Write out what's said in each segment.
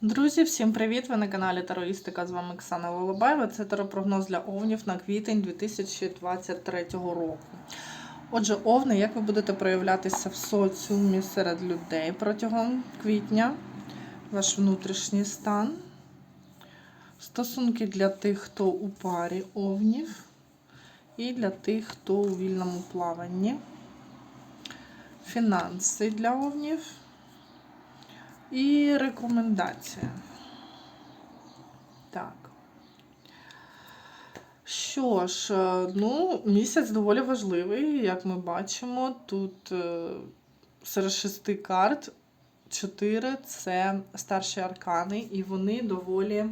Друзі, всім привіт! Ви на каналі Тароїстика. З вами Оксана Волобаєва. Це таропрогноз для овнів на квітень 2023 року. Отже, овни, як ви будете проявлятися в соціумі серед людей протягом квітня, ваш внутрішній стан, стосунки для тих, хто у парі овнів, і для тих, хто у вільному плаванні, фінанси для овнів. І рекомендація. Так. Що ж, е, ну, місяць доволі важливий, як ми бачимо. Тут е, серед шести карт чотири це старші аркани, і вони доволі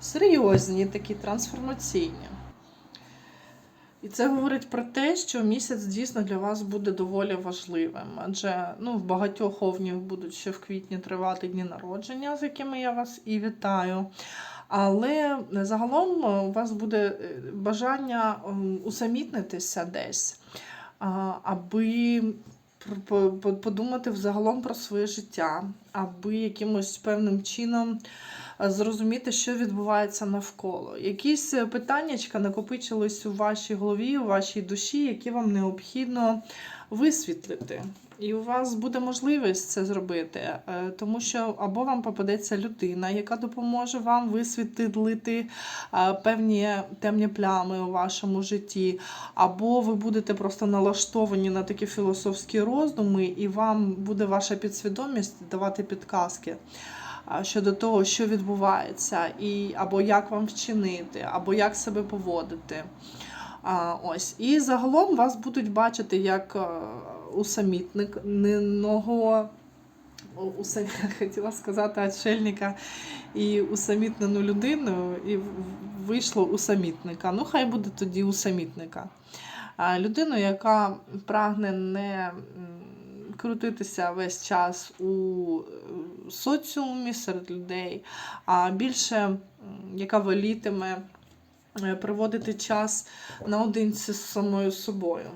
серйозні, такі трансформаційні. І це говорить про те, що місяць дійсно для вас буде доволі важливим. Адже ну, в багатьох овнів будуть ще в квітні тривати дні народження, з якими я вас і вітаю. Але загалом у вас буде е, бажання усамітнитися десь, аби подумати взагалом про своє життя, аби якимось певним чином е, зрозуміти, що відбувається навколо. Якісь е, питаннячка накопичились у вашій голові, у вашій душі, які вам необхідно висвітлити. І у вас буде можливість це зробити, е, тому що або вам попадеться людина, яка допоможе вам висвітлити е, певні темні плями у вашому житті, або ви будете просто налаштовані на такі філософські роздуми, і вам буде ваша підсвідомість давати підказки щодо того, що відбувається, і або як вам вчинити, або як себе поводити. А, ось. І загалом вас будуть бачити як е, усамітненого, усам... хотіла сказати отшельника і усамітнену людину, і вийшло усамітника. Ну, хай буде тоді усамітника. А, Людину, яка прагне не крутитися весь час у соціумі серед людей, а більше яка волітиме е, проводити час наодинці з самою собою.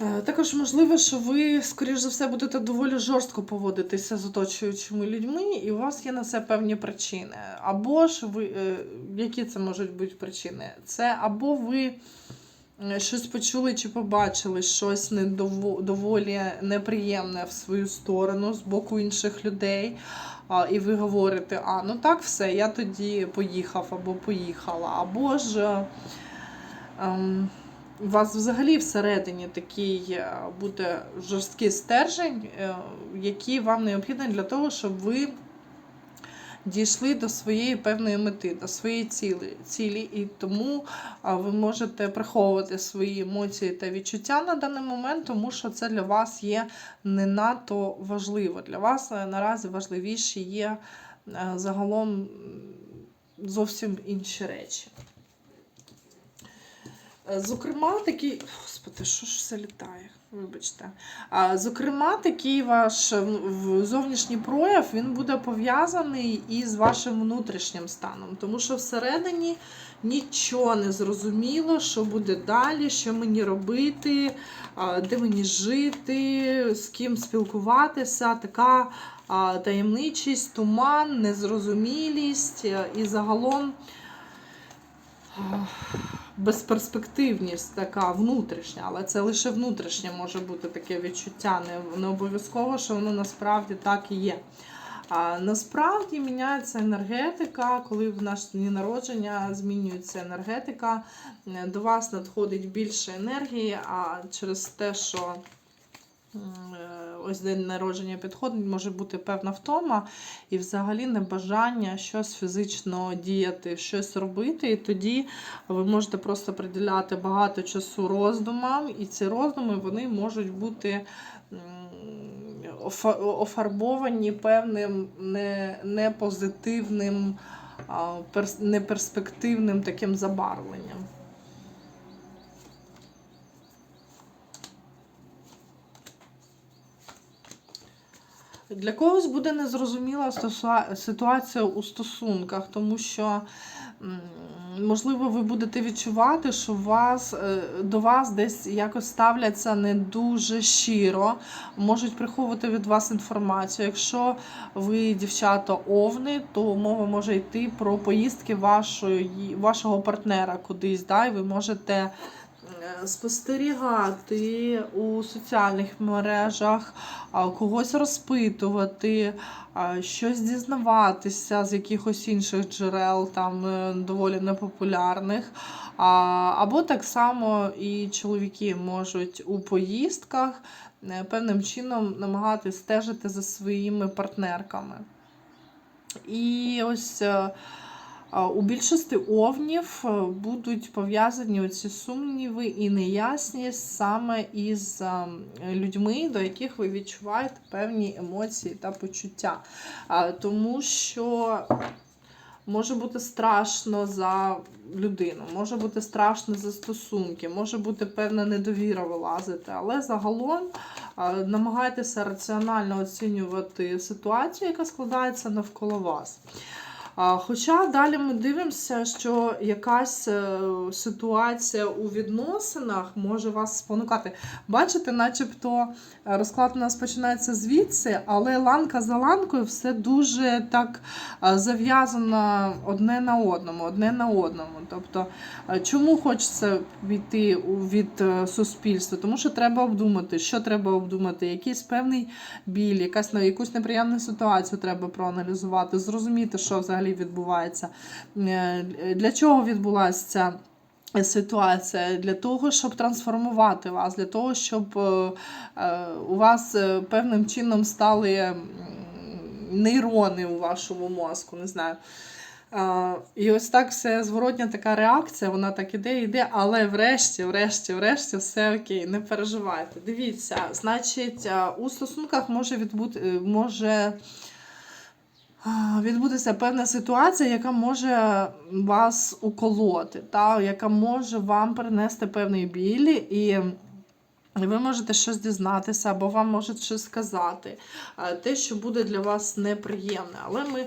Е, Також можливо, що ви, скоріш за все, будете доволі жорстко поводитися з оточуючими людьми, і у вас є на це певні причини. Або ж ви, е, які це можуть бути причини? Це або ви щось почули чи побачили, щось недово- доволі неприємне в свою сторону з боку інших людей. І ви говорите, а ну так, все, я тоді поїхав або поїхала. Або ж е, ем, у вас взагалі всередині такий е, буде жорсткий стержень, е, який вам необхідний для того, щоб ви дійшли до своєї певної мети, до своєї цілі. цілі. І тому ви можете приховувати свої емоції та відчуття на даний момент, тому що це для вас є не надто важливо. Для вас е, наразі важливіші є е, загалом зовсім інші речі. Е, Зокрема, такий. Господи, що ж все літає? Вибачте. Зокрема, такий ваш е, зовнішній прояв він буде пов'язаний із вашим внутрішнім станом, тому що всередині нічого не зрозуміло, що буде далі, що мені робити, де мені жити, з ким спілкуватися. Така таємничість, туман, незрозумілість е, і загалом безперспективність така внутрішня, але це лише внутрішнє може бути таке відчуття. Не, не обов'язково, що воно насправді так і є. А насправді міняється енергетика, коли в наш дні народження змінюється енергетика, до вас надходить більше енергії, а через те, що ось день народження підходить, може бути певна втома і взагалі небажання щось фізично діяти, щось робити. І тоді ви можете просто приділяти багато часу роздумам, і ці роздуми вони можуть бути офарбовані певним не- непозитивним, неперспективним таким забарвленням. Для когось буде незрозуміла ситуація у стосунках, тому що можливо, ви будете відчувати, що вас, е, до вас десь якось ставляться не дуже щиро, можуть приховувати від вас інформацію. Якщо ви дівчата овни, то мова може йти про поїздки вашої, вашого партнера кудись. Да? І ви можете спостерігати у соціальних мережах, когось розпитувати, щось дізнаватися з якихось інших джерел, там е, доволі непопулярних. Або так само і чоловіки можуть у поїздках е, певним чином намагатись стежити за своїми партнерками. І ось е, у більшості овнів е, будуть пов'язані оці сумніви і неясність саме із е, людьми, до яких ви відчуваєте певні емоції та почуття. Тому що може бути страшно за людину, може бути страшно за стосунки, може бути певна недовіра вилазити, але загалом намагайтеся раціонально оцінювати ситуацію, яка складається навколо вас. Хоча далі ми дивимося, що якась е, ситуація у відносинах може вас спонукати. Бачите, начебто е, розклад у нас починається звідси, але ланка за ланкою все дуже так е, зав'язано одне на одному, одне на одному. Тобто, чому хочеться піти від суспільства? Тому що треба обдумати, що треба обдумати, якийсь певний біль, якась на якусь неприємну ситуацію треба проаналізувати, зрозуміти, що взагалі відбувається, Е, для чого відбулася ця ситуація, для того, щоб трансформувати вас, для того, щоб е, е, у вас певним чином стали нейрони у вашому мозку, не знаю. І ось так все зворотня така реакція, вона так іде, іде, але врешті, врешті, врешті, все окей, не переживайте. Дивіться, значить, у стосунках може відбути, може а, відбутися певна ситуація, яка може вас уколоти, та, яка може вам принести певний біль, і ви можете щось дізнатися, або вам можуть щось сказати, те, що буде для вас неприємне. Але ми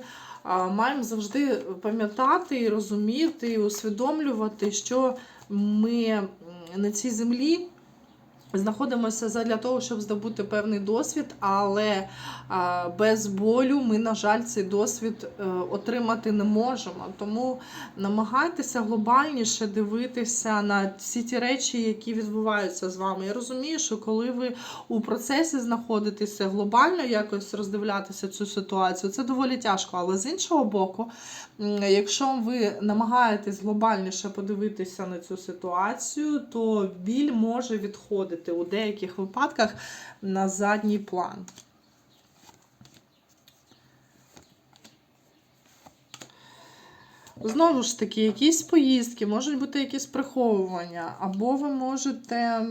маємо завжди пам'ятати і розуміти, і усвідомлювати, що ми на цій землі. Знаходимося задля того, щоб здобути певний досвід, але без болю ми, на жаль, цей досвід е, отримати не можемо. Тому намагайтеся глобальніше дивитися на всі ті речі, які відбуваються з вами. Я розумію, що коли ви у процесі знаходитеся глобально якось роздивлятися цю ситуацію, це доволі тяжко. Але з іншого боку, якщо ви намагаєтесь глобальніше подивитися на цю ситуацію, то біль може відходити у деяких випадках на задній план. Знову ж таки, якісь поїздки, можуть бути якісь приховування, або ви можете. е,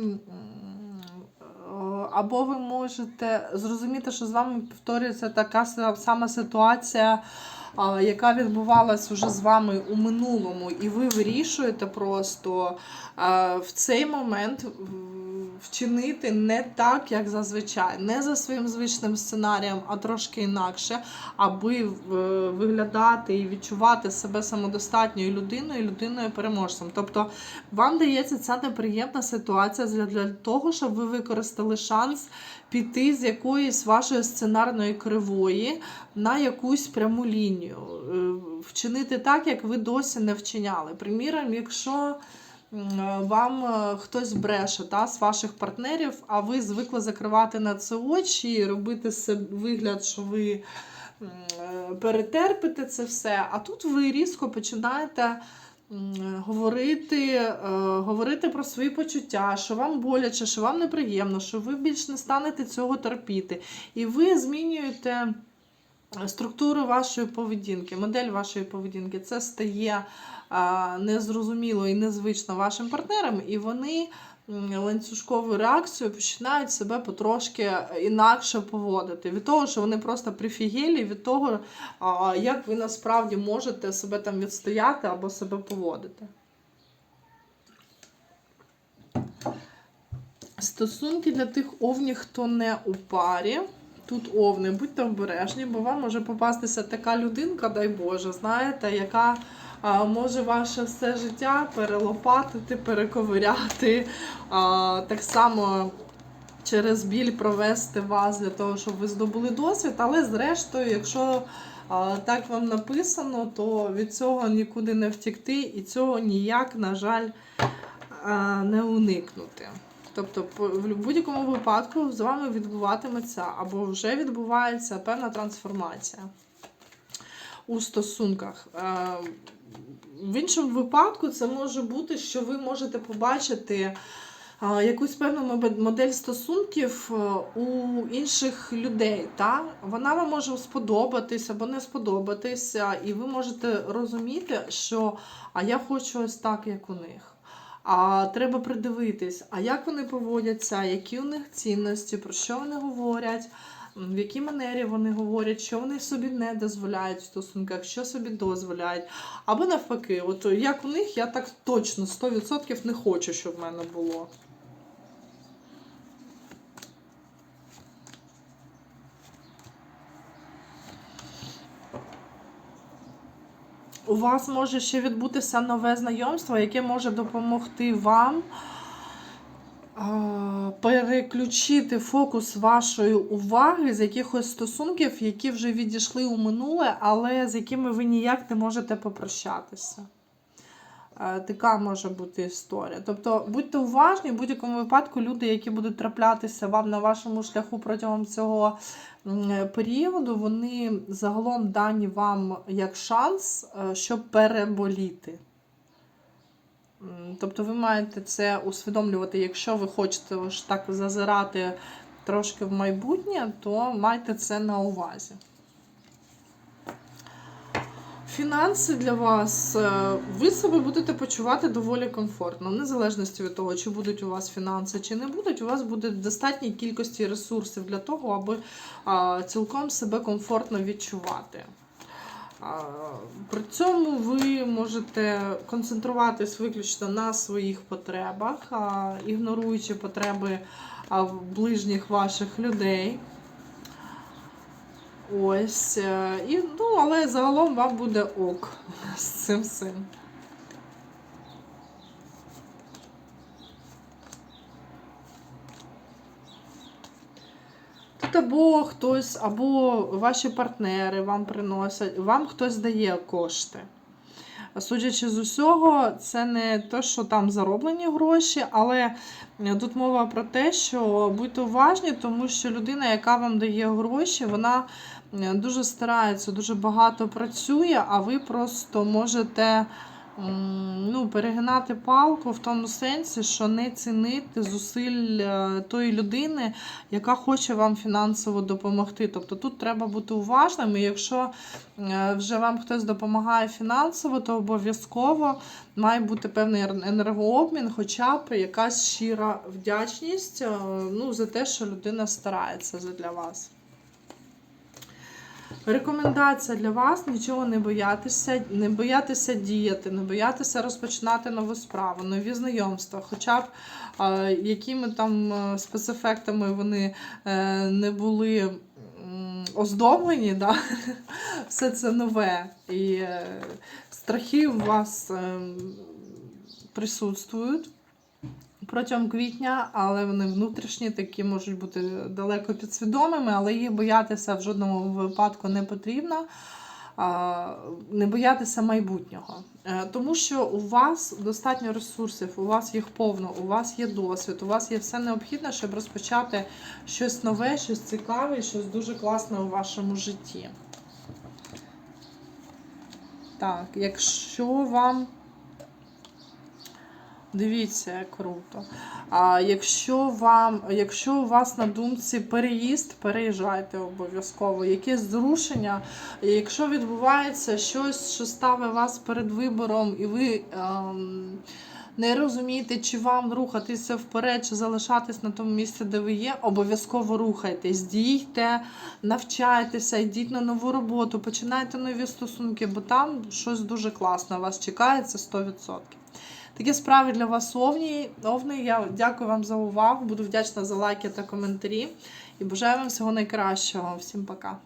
Або ви можете зрозуміти, що з вами повторюється така сама ситуація, яка відбувалась уже з вами у минулому, і ви вирішуєте просто в цей момент вчинити не так, як зазвичай, не за своїм звичним сценарієм, а трошки інакше, аби виглядати і відчувати себе самодостатньою людиною, людиною переможцем. Тобто вам дається ця неприємна ситуація для, того, щоб ви використали шанс піти з якоїсь вашої сценарної кривої на якусь пряму лінію, Е, вчинити так, як ви досі не вчиняли. Приміром, якщо вам е, хтось бреше та, з ваших партнерів, а ви звикли закривати на це очі і робити вигляд, що ви е, перетерпите це все. А тут ви різко починаєте говорити, е, говорити про свої почуття, що вам боляче, що вам неприємно, що ви більш не станете цього терпіти. І ви змінюєте структуру вашої поведінки, модель вашої поведінки. Це стає незрозуміло і незвично вашим партнерам, і вони м, ланцюжковою реакцією починають себе потрошки інакше поводити. Від того, що вони просто прифігелі, від того, як ви насправді можете себе там відстояти або себе поводити. Стосунки для тих овнів, хто не у парі. Тут овни, будьте обережні, бо вам може попастися така людинка, дай Боже, знаєте, яка а, може ваше все життя перелопатити, перековиряти. А, так само через біль провести вас для того, щоб ви здобули досвід. Але зрештою, якщо а, так вам написано, то від цього нікуди не втікти, і цього ніяк, на жаль, а, не уникнути. Тобто, в будь-якому випадку з вами відбуватиметься або вже відбувається певна трансформація у стосунках. Е, В іншому випадку це може бути, що ви можете побачити якусь певну модель стосунків е, у інших людей. Та? Вона вам може сподобатись або не сподобатися, і ви можете розуміти, що а я хочу ось так, як у них. А треба придивитись, а як вони поводяться, які у них цінності, про що вони говорять, в якій манері вони говорять, що вони собі не дозволяють в стосунках, що собі дозволяють. Або навпаки, от як у них, я так точно 100% не хочу, щоб в мене було. У вас може ще відбутися нове знайомство, яке може допомогти вам переключити фокус вашої уваги з якихось стосунків, які вже відійшли у минуле, але з якими ви ніяк не можете попрощатися. Е, Така може бути історія. Тобто будьте уважні, в будь-якому випадку люди, які будуть траплятися вам на вашому шляху протягом цього періоду, вони загалом дані вам як шанс, е, щоб переболіти. Тобто ви маєте це усвідомлювати, якщо ви хочете так зазирати трошки в майбутнє, то майте це на увазі. Фінанси для вас. е, Ви себе будете почувати доволі комфортно, в незалежності від того, чи будуть у вас фінанси, чи не будуть, у вас буде достатній кількості ресурсів для того, аби цілком себе комфортно відчувати. При цьому ви можете концентруватись виключно на своїх потребах, ігноруючи потреби ближніх ваших людей. Ось. е, І, ну, але загалом вам буде ок з цим всім. Тут або хтось, або ваші партнери вам приносять, вам хтось дає кошти. Судячи з усього, це не те, що там зароблені гроші, але е, тут мова про те, що будьте уважні, тому що людина, яка вам дає гроші, вона дуже старається, дуже багато працює, а ви просто можете ну, перегинати палку в тому сенсі, що не цінити зусиль е, тої людини, яка хоче вам фінансово допомогти. Тобто тут треба бути уважним, і якщо е, вже вам хтось допомагає фінансово, то обов'язково має бути певний енергообмін, хоча б якась щира вдячність е, ну, за те, що людина старається для вас. Рекомендація для вас нічого не боятися, не боятися діяти, не боятися розпочинати нову справу, нові знайомства, хоча б е, якими там е, спецефектами вони е, не були оздоблені, да? все це нове. І е, страхи у вас е, присутствують протягом квітня, але вони внутрішні, такі можуть бути далеко підсвідомими, але їх боятися в жодному випадку не потрібно. Не боятися майбутнього. Е, Тому що у вас достатньо ресурсів, у вас їх повно, у вас є досвід, у вас є все необхідне, щоб розпочати щось нове, щось цікаве, щось дуже класне у вашому житті. Так, якщо вам Дивіться, як круто. А якщо вам, якщо у вас на думці переїзд, переїжджайте обов'язково. Якесь зрушення, якщо відбувається щось, що ставить вас перед вибором, і ви ем, не розумієте, чи вам рухатися вперед, чи залишатись на тому місці, де ви є, обов'язково рухайтесь, дійте, навчайтеся, йдіть на нову роботу, починайте нові стосунки, бо там щось дуже класне вас чекає, це 100%. Такі справи для вас овні. Овни. Я дякую вам за увагу. Буду вдячна за лайки та коментарі. І бажаю вам всього найкращого. Всім пока.